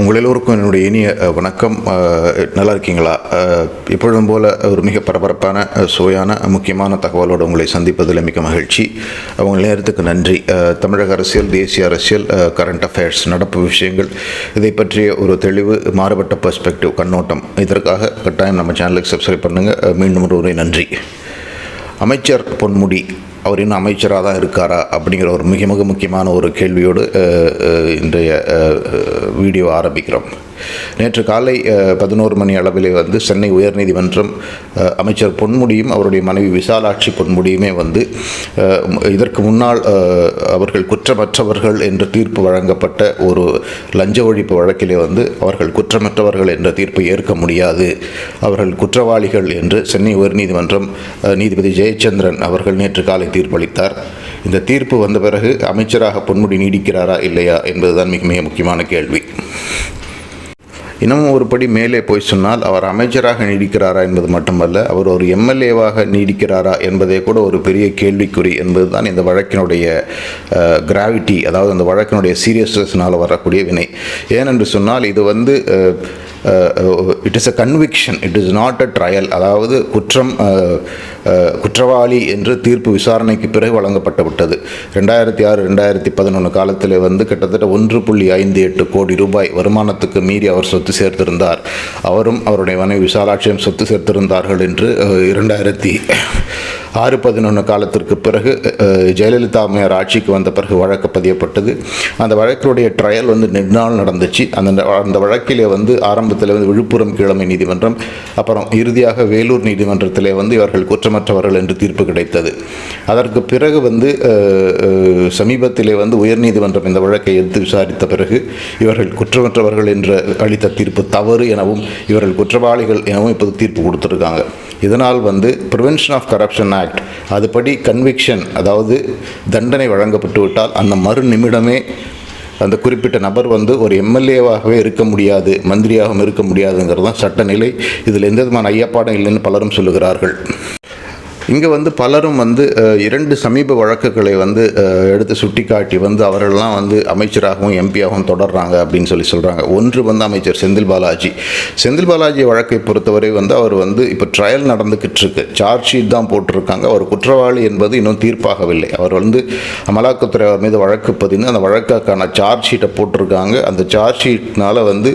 உங்கள் எல்லோருக்கும் என்னுடைய இனிய வணக்கம். நல்லா இருக்கீங்களா? எப்பொழுதும் போல் ஒரு மிக பரபரப்பான சுவையான முக்கியமான தகவலோடு உங்களை சந்திப்பதில் மிக மகிழ்ச்சி. அவங்க நேரத்துக்கு நன்றி. தமிழக அரசியல் தேசிய அரசியல் கரண்ட் அஃபேர்ஸ் நடப்பு விஷயங்கள் இதை பற்றிய ஒரு தெளிவு மாறுபட்ட பெர்ஸ்பெக்டிவ் கண்ணோட்டம். இதற்காக கட்டாயம் நம்ம சேனலுக்கு சப்ஸ்கிரைப் பண்ணுங்கள் மீண்டும் ஒரு நன்றி. அமைச்சர் பொன்முடி அவர் இன்னும் அமைச்சராக தான் இருக்காரா அப்படிங்கிற ஒரு மிக மிக முக்கியமான ஒரு கேள்வியோடு இன்றைய வீடியோ ஆரம்பிக்கிறோம். நேற்று காலை பதினோரு மணி அளவிலே வந்து சென்னை உயர்நீதிமன்றம் அமைச்சர் பொன்முடியும் அவருடைய மனைவி விசாலாட்சி பொன்முடியுமே வந்து இதற்கு முன்னால் அவர்கள் குற்றமற்றவர்கள் என்ற தீர்ப்பு வழங்கப்பட்ட ஒரு லஞ்ச ஒழிப்பு வழக்கிலே வந்து அவர்கள் குற்றமற்றவர்கள் என்ற தீர்ப்பை ஏற்க முடியாது. அவர்கள் குற்றவாளிகள் என்று சென்னை உயர்நீதிமன்றம் நீதிபதி ஜெயச்சந்திரன் அவர்கள் நேற்று காலை தீர்ப்பளித்தார். இந்த தீர்ப்பு வந்த பிறகு அமைச்சராக பொன்முடி நீடிக்கிறாரா இல்லையா என்பதுதான் மிக மிக முக்கியமான கேள்வி. இன்னமும் ஒரு படி மேலே போய் சொன்னால் அவர் அமைச்சராக நீடிக்கிறாரா என்பது மட்டுமல்ல அவர் ஒரு எம்எல்ஏவாக நீடிக்கிறாரா என்பதே கூட ஒரு பெரிய கேள்விக்குறி என்பதுதான் இந்த வழக்கினுடைய கிராவிட்டி அதாவது அந்த வழக்கினுடைய சீரியஸ்னஸ்னால் வரக்கூடிய வினை. ஏனென்று சொன்னால் இது வந்து it is a conviction it is not a trial அதாவது குற்றம் uh, uh, குற்றவாளி என்று தீர்ப்பு விசாரணைக்கு பிறகு வழங்கப்பட்டு விட்டது. ரெண்டாயிரத்தி ஆறு ரெண்டாயிரத்தி பதினொன்று காலத்தில் வந்து கிட்டத்தட்ட ஒன்று புள்ளி ஐந்து எட்டு கோடி ரூபாய் வருமானத்துக்கு மீறி அவர் சொத்து சேர்த்திருந்தார். அவரும் அவருடைய மனைவி விசாலாட்சியும் சொத்து சேர்த்திருந்தார்கள் என்று uh, இரண்டாயிரத்தி ஆறு பதினொன்று காலத்திற்கு பிறகு ஜெயலலிதா அம்மையார் ஆட்சிக்கு வந்த பிறகு வழக்கு பதியப்பட்டது. அந்த வழக்கினுடைய ட்ரையல் வந்து நெடுநாள் நடந்துச்சு. அந்த அந்த வழக்கிலே வந்து ஆரம்ப நீதிமன்றத்தில் வந்து விழுப்புரம் கிழமை நீதிமன்றம் அப்புறம் இறுதியாக வேலூர் நீதிமன்றத்திலே வந்து இவர்கள் குற்றமற்றவர்கள் என்று தீர்ப்பு கிடைத்தது. அதற்கு பிறகு வந்து சமீபத்திலே வந்து உயர்நீதிமன்றம் இந்த வழக்கை எடுத்து விசாரித்த பிறகு இவர்கள் குற்றமற்றவர்கள் என்று அளித்த தீர்ப்பு தவறு எனவும் இவர்கள் குற்றவாளிகள் எனவும் இப்போது தீர்ப்பு கொடுத்துருக்காங்க. இதனால் வந்து ப்ரிவென்ஷன் ஆஃப் கரப்ஷன் ஆக்ட் அதுபடி கன்விக்ஷன் அதாவது தண்டனை வழங்கப்பட்டு விட்டால் அந்த மறு நிமிடமே அந்த குறிப்பிட்ட நபர் வந்து ஒரு எம்எல்ஏவாகவே இருக்க முடியாது மந்திரியாகவும் இருக்க முடியாதுங்கிறது தான் சட்டநிலை. இதில் எந்த விதமான ஐயப்பாடும் இல்லைன்னு பலரும் சொல்லுகிறார்கள். இங்கே வந்து பலரும் வந்து இரண்டு சமீப வழக்குகளை வந்து எடுத்து சுட்டிக்காட்டி வந்து அவர்கள்லாம் வந்து அமைச்சராகவும் எம்பியாகவும் தொடர்றாங்க அப்படின்னு சொல்லி சொல்கிறாங்க ஒன்று வந்து அமைச்சர் செந்தில் பாலாஜி. செந்தில் பாலாஜி வழக்கை பொறுத்தவரை வந்து அவர் வந்து இப்போ ட்ரையல் நடந்துக்கிட்டு இருக்கு சார்ஜ் ஷீட் தான் போட்டிருக்காங்க. அவர் குற்றவாளி என்பது இன்னும் தீர்ப்பாகவில்லை. அவர் வந்து அமலாக்கத்துறை அவர் மீது வழக்கு பதிந்து அந்த வழக்குக்கான சார்ஜ் ஷீட்டை போட்டிருக்காங்க. அந்த சார்ஜ் ஷீட்னால் வந்து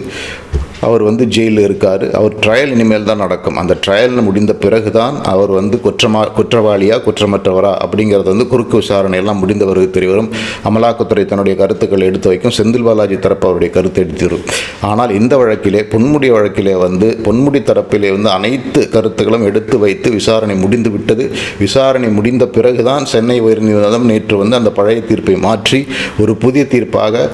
அவர் வந்து ஜெயிலில் இருக்கார். அவர் ட்ரையல் இனிமேல் தான் நடக்கும். அந்த ட்ரையல் முடிந்த பிறகு தான் அவர் வந்து குற்றமா குற்றவாளியா குற்றமற்றவரா அப்படிங்கிறது வந்து குறுக்கு விசாரணை எல்லாம் முடிந்த பிறகு தெரியவரும் அமலாக்கத்துறை தன்னுடைய கருத்துக்களை எடுத்து வைக்கும். செந்தில் பாலாஜி தரப்பு அவருடைய கருத்தை எடுத்து வரும் ஆனால் இந்த வழக்கிலே பொன்முடி வழக்கிலே வந்து பொன்முடி தரப்பிலே வந்து அனைத்து கருத்துக்களும் எடுத்து வைத்து விசாரணை முடிந்து விட்டது. விசாரணை முடிந்த பிறகுதான் சென்னை உயர்நீதிமன்றம் நேற்று வந்து அந்த பழைய தீர்ப்பை மாற்றி ஒரு புதிய தீர்ப்பாக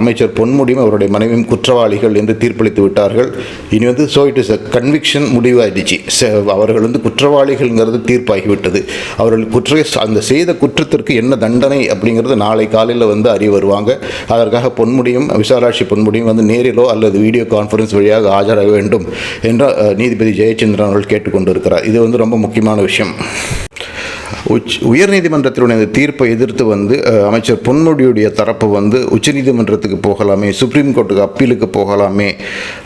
அமைச்சர் பொன்முடியும் அவருடைய மனைவியும் குற்றவாளிகள் என்று தீர்ப்பளித்து விட்டார்கள். இனி வந்து so it is a conviction முடிவாயிடுச்சு. அவர்கள் வந்து குற்றவாளிகள்ங்கிறது தீர்ப்பாகிவிட்டது. அவர்கள் குற்ற அந்த செய்த குற்றத்திற்கு என்ன தண்டனை அப்படிங்கிறது நாளை காலையில் வந்து அறிய வருவாங்க. அதற்காக பொன்முடியும் விசாராட்சி பொன்முடியும் வந்து நேரிலோ அல்லது வீடியோ கான்ஃபரன்ஸ் வழியாக ஆஜராக வேண்டும் என்று நீதிபதி ஜெயச்சந்திரன் அவர்கள் கேட்டுக்கொண்டிருக்கிறார். இது வந்து ரொம்ப முக்கியமான விஷயம். உச் உயர்நீதிமன்றத்தினுடைய இந்த தீர்ப்பை எதிர்த்து வந்து அமைச்சர் பொன்முடியுடைய தரப்பு வந்து உச்சநீதிமன்றத்துக்கு போகலாமே சுப்ரீம் கோர்ட்டுக்கு அப்பீலுக்கு போகலாமே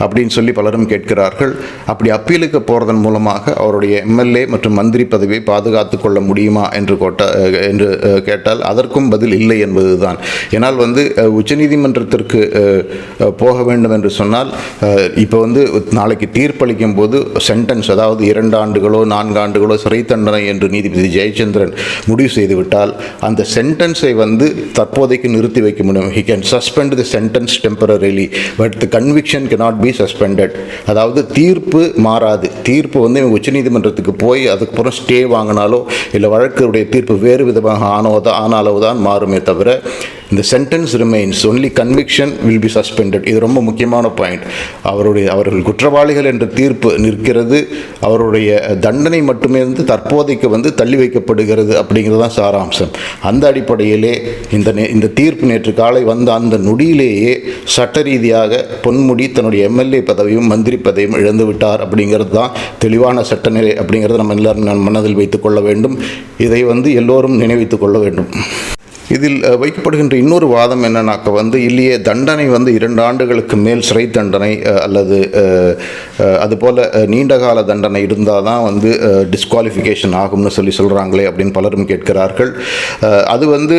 அப்படின்னு சொல்லி பலரும் கேட்கிறார்கள். அப்படி அப்பீலுக்கு போகிறதன் மூலமாக அவருடைய எம்எல்ஏ மற்றும் மந்திரி பதவியை பாதுகாத்து கொள்ள முடியுமா என்று கோட்ட என்று கேட்டால் அதற்கும் பதில் இல்லை என்பதுதான். ஏனால் வந்து உச்சநீதிமன்றத்திற்கு போக வேண்டும் என்று சொன்னால் இப்போ வந்து நாளைக்கு தீர்ப்பளிக்கும் போது சென்டென்ஸ் அதாவது இரண்டு ஆண்டுகளோ நான்கு ஆண்டுகளோ சிறை தண்டனை என்று நீதிபதி ஜெயச்சந்திரன் முடிவு செய்துவிட்டால் அந்த சென்டென்ஸை வந்து தற்போதைக்கு நிறுத்தி வைக்க முடியும். He can suspend the sentence temporarily but the conviction can not be suspended அதாவது தீர்ப்பு மாறாது. தீர்ப்பு வந்து இவங்க உச்சநீதிமன்றத்துக்கு போய் அதுக்கப்புறம் ஸ்டே வாங்கினாலோ இல்லை வழக்குடைய தீர்ப்பு வேறு விதமாக ஆனோதா ஆனாலோ தான் மாறுமே தவிர இந்த sentence remains only conviction will be suspended இது ரொம்ப முக்கியமான பாயிண்ட் அவருடைய அவர்கள் குற்றவாளிகள் என்ற தீர்ப்பு நிற்கிறது. அவருடைய தண்டனை மட்டுமே வந்து தற்போதைக்கு வந்து தள்ளி வைக்கப்பட்டு செயல்படுகிறது அப்படிங்கிறது தான் சாராம்சம். அந்த அடிப்படையிலே இந்த இந்த தீர்ப்பு நேற்று காலை வந்த அந்த நொடியிலேயே சட்ட ரீதியாக பொன்முடி தன்னுடைய எம்எல்ஏ பதவியும் மந்திரி பதவியும் இழந்து விட்டார் அப்படிங்கிறது தான் தெளிவான சட்டநிலை அப்படிங்கிறத நம்ம எல்லாரும் நம் மனதில் வைத்துக் கொள்ள வேண்டும். இதை வந்து எல்லோரும் நினைவித்துக் கொள்ள வேண்டும். இதில் வைக்கப்படுகின்ற இன்னொரு வாதம் என்னன்னாக்க வந்து இல்லையே தண்டனை வந்து இரண்டு ஆண்டுகளுக்கு மேல் சிறை தண்டனை அல்லது அதுபோல் நீண்டகால நீண்ட கால தண்டனை இருந்தால் தான் வந்து டிஸ்குவாலிஃபிகேஷன் ஆகும்னு சொல்லி சொல்கிறாங்களே அப்படின்னு பலரும் கேட்கிறார்கள். அது வந்து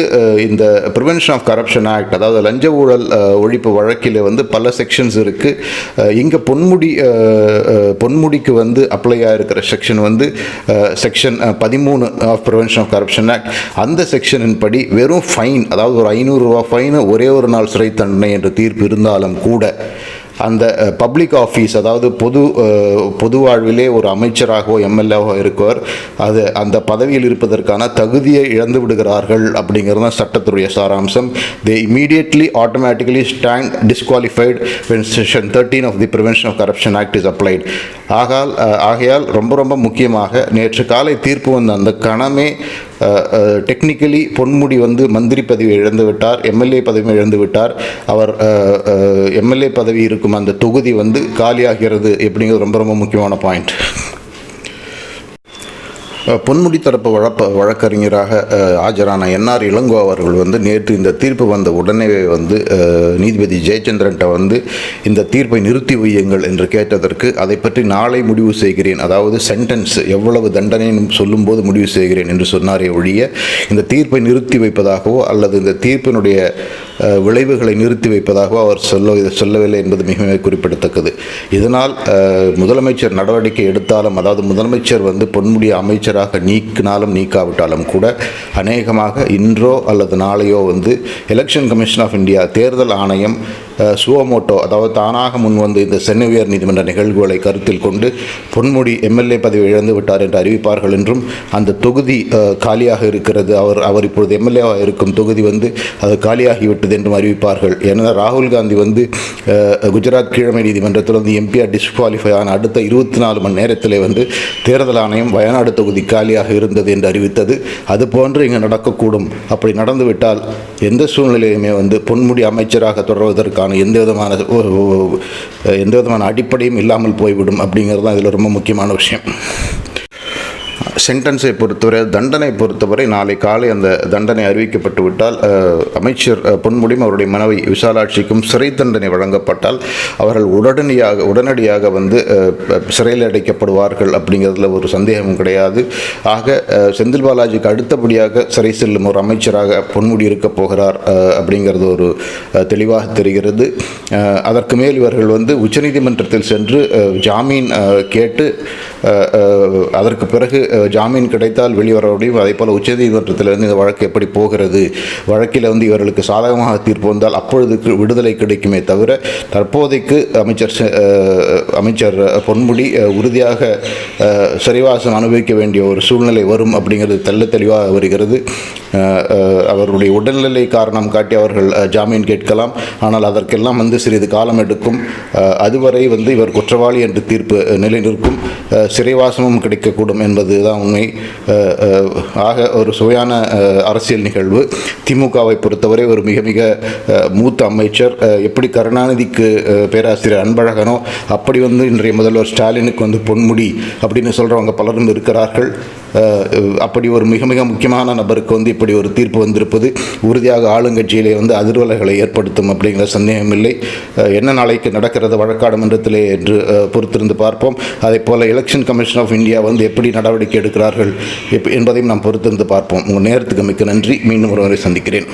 இந்த ப்ரிவென்ஷன் ஆஃப் கரப்ஷன் ஆக்ட் அதாவது லஞ்ச ஊழல் ஒழிப்பு வழக்கில் வந்து பல செக்ஷன்ஸ் இருக்குது இங்கே பொன்முடி பொன்முடிக்கு வந்து அப்ளை ஆகிருக்கிற செக்ஷன் வந்து செக்ஷன் பதிமூணு of prevention of corruption act அந்த செக்ஷனின் படி வெறும் ஃபைன் அதாவது ஒரு ஐநூறுரூவா ஃபைனு ஒரே ஒரு நாள் சிறை தண்டனை என்ற தீர்ப்பு இருந்தாலும் கூட அந்த பப்ளிக் ஆஃபீஸ் அதாவது பொது பொது வாழ்விலே ஒரு அமைச்சராகவோ எம்எல்ஏவோ இருக்கவர் அது அந்த பதவியில் இருப்பதற்கான தகுதியை இழந்து விடுகிறார்கள் அப்படிங்கிறது தான் சட்டத்துடைய சாராம்சம். They immediately automatically stand disqualified when section thirteen of the prevention of corruption act is applied ஆகால் ஆகையால் ரொம்ப ரொம்ப முக்கியமாக நேற்று காலை தீர்ப்பு வந்த அந்த கணமே டெக்னிக்கலி பொன்முடி வந்து மந்திரி பதவி இழந்து விட்டார் எம்எல்ஏ பதவி இழந்து விட்டார். அவர் எம்எல்ஏ பதவி இருக்கும் அந்த தொகுதி வந்து காலியாகிறது எப்படிங்கிறது ரொம்ப ரொம்ப முக்கியமான பாயிண்ட் பொன்முடி தரப்பு வழப்ப வழக்கறிஞராக ஆஜரான என்ஆர் இளங்கோ அவர்கள் வந்து நேற்று இந்த தீர்ப்பு வந்த உடனே வந்து நீதிபதி ஜெயச்சந்திரன்ட்ட வந்து இந்த தீர்ப்பை நிறுத்தி வையுங்கள் என்று கேட்டதற்கு அதை பற்றி நாளை முடிவு செய்கிறேன். அதாவது சென்டென்ஸ் எவ்வளவு தண்டனைன்னு சொல்லும்போது முடிவு செய்கிறேன் என்று சொன்னாரே ஒழிய இந்த தீர்ப்பை நிறுத்தி வைப்பதாகவோ அல்லது இந்த தீர்ப்பினுடைய விளைவுகளை நிறுத்தி வைப்பதாகவும் அவர் சொல்ல சொல்லவில்லை என்பது மிக மிக குறிப்பிடத்தக்கது. இதனால் முதலமைச்சர் நடவடிக்கை எடுத்தாலும் அதாவது முதலமைச்சர் வந்து பொன்முடிய அமைச்சராக நீக்கினாலும் நீக்காவிட்டாலும் கூட அநேகமாக இன்றோ அல்லது நாளையோ வந்து எலெக்ஷன் கமிஷன் ஆஃப் இந்தியா தேர்தல் ஆணையம் சுவமோட்டோ அதாவது தானாக முன் வந்து இந்த சென்னை உயர் நீதிமன்ற நிகழ்வுகளை கருத்தில் கொண்டு பொன்முடி எம்எல்ஏ பதவி இழந்து விட்டார் என்று அறிவிப்பார்கள் என்றும் அந்த தொகுதி காலியாக இருக்கிறது. அவர் அவர் இப்பொழுது எம்எல்ஏவாக இருக்கும் தொகுதி வந்து அது காலியாகிவிட்டது என்றும் அறிவிப்பார்கள். ஏன்னா ராகுல் காந்தி வந்து குஜராத் கீழமை நீதிமன்றத்தில் வந்து எம்பிஆர் டிஸ்குவாலிஃபை ஆன அடுத்த இருபத்தி நாலு மணி நேரத்திலே வந்து தேர்தல் ஆணையம் வயநாடு தொகுதி காலியாக இருந்தது என்று அறிவித்தது. அதுபோன்று இங்கே நடக்கக்கூடும். அப்படி நடந்துவிட்டால் எந்த சூழ்நிலையுமே வந்து பொன்முடி அமைச்சராக தொடர்வதற்கான எந்த விதமான எந்த விதமான அடிப்படையும் இல்லாமல் போய்விடும் அப்படிங்கிறது தான் இதில் ரொம்ப முக்கியமான விஷயம். சென்டென்ஸை பொறுத்தவரை தண்டனை பொறுத்தவரை நாளை காலை அந்த தண்டனை அறிவிக்கப்பட்டு விட்டால் அமைச்சர் பொன்முடியும் அவருடைய மனைவி விசாலாட்சிக்கும் சிறை தண்டனை வழங்கப்பட்டால் அவர்கள் உடனடியாக உடனடியாக வந்து சிறையில் அடைக்கப்படுவார்கள் அப்படிங்கிறதுல ஒரு சந்தேகமும் கிடையாது. ஆக செந்தில் பாலாஜிக்கு அடுத்தபடியாக சிறை செல்லும் ஒரு அமைச்சராக பொன்முடி இருக்க போகிறார் அப்படிங்கிறது ஒரு தெளிவாக தெரிகிறது. அதற்கு மேல் இவர்கள் வந்து உச்சநீதிமன்றத்தில் சென்று ஜாமீன் கேட்டு அதற்கு பிறகு ஜாமீன் கிடைத்தால் வெளிவர முடியும் அதே போல் உச்சநீதிமன்றத்திலிருந்து இந்த வழக்கு எப்படி போகிறது? வழக்கில் வந்து இவர்களுக்கு சாதகமாக தீர்ப்பு வந்தால் அப்பொழுது விடுதலை கிடைக்குமே தவிர தற்போதைக்கு அமைச்சர் அமைச்சர் பொன்முடி உறுதியாக சிறைவாசம் அனுபவிக்க வேண்டிய ஒரு சூழ்நிலை வரும் அப்படிங்கிறது தெள்ள தெளிவாக வருகிறது. அவருடைய உடல்நிலை காரணம் காட்டி அவர்கள் ஜாமீன் கேட்கலாம். ஆனால் அதற்கெல்லாம் வந்து சிறிது காலம் எடுக்கும். அதுவரை வந்து இவர் குற்றவாளி என்று தீர்ப்பு நிலைநிற்கும். சிறைவாசமும் கிடைக்கக்கூடும் என்பது தான் உண்மை. ஆக ஒரு சுவையான அரசியல் நிகழ்வு. திமுகவை பொறுத்தவரை ஒரு மிக மிக மூத்த அமைச்சர். எப்படி கருணாநிதிக்கு பேராசிரியர் அன்பழகனோ அப்படி வந்து இன்றைய முதல்வர் ஸ்டாலினுக்கு வந்து பொன்முடி அப்படின்னு சொல்கிறவங்க பலரும் இருக்கிறார்கள். அப்படி ஒரு மிக மிக முக்கியமான நபருக்கு வந்து இப்படி ஒரு தீர்ப்பு வந்திருப்பது உறுதியாக ஆளுங்கட்சியிலே வந்து அதிர்வலைகளை ஏற்படுத்தும் அப்படிங்கிற சந்தேகம் இல்லை. என்ன நாளைக்கு நடக்கிறது வழக்காடுமன்றத்திலே என்று பொறுத்திருந்து பார்ப்போம். அதே போல் எலெக்ஷன் கமிஷன் ஆஃப் இந்தியா வந்து எப்படி நடவடிக்கை எடுக்கிறார்கள் எப்- என்பதையும் நாம் பொறுத்திருந்து பார்ப்போம். உங்கள் நேரத்துக்கு மிக்க நன்றி. மீண்டும் ஒருவரை சந்திக்கிறேன்.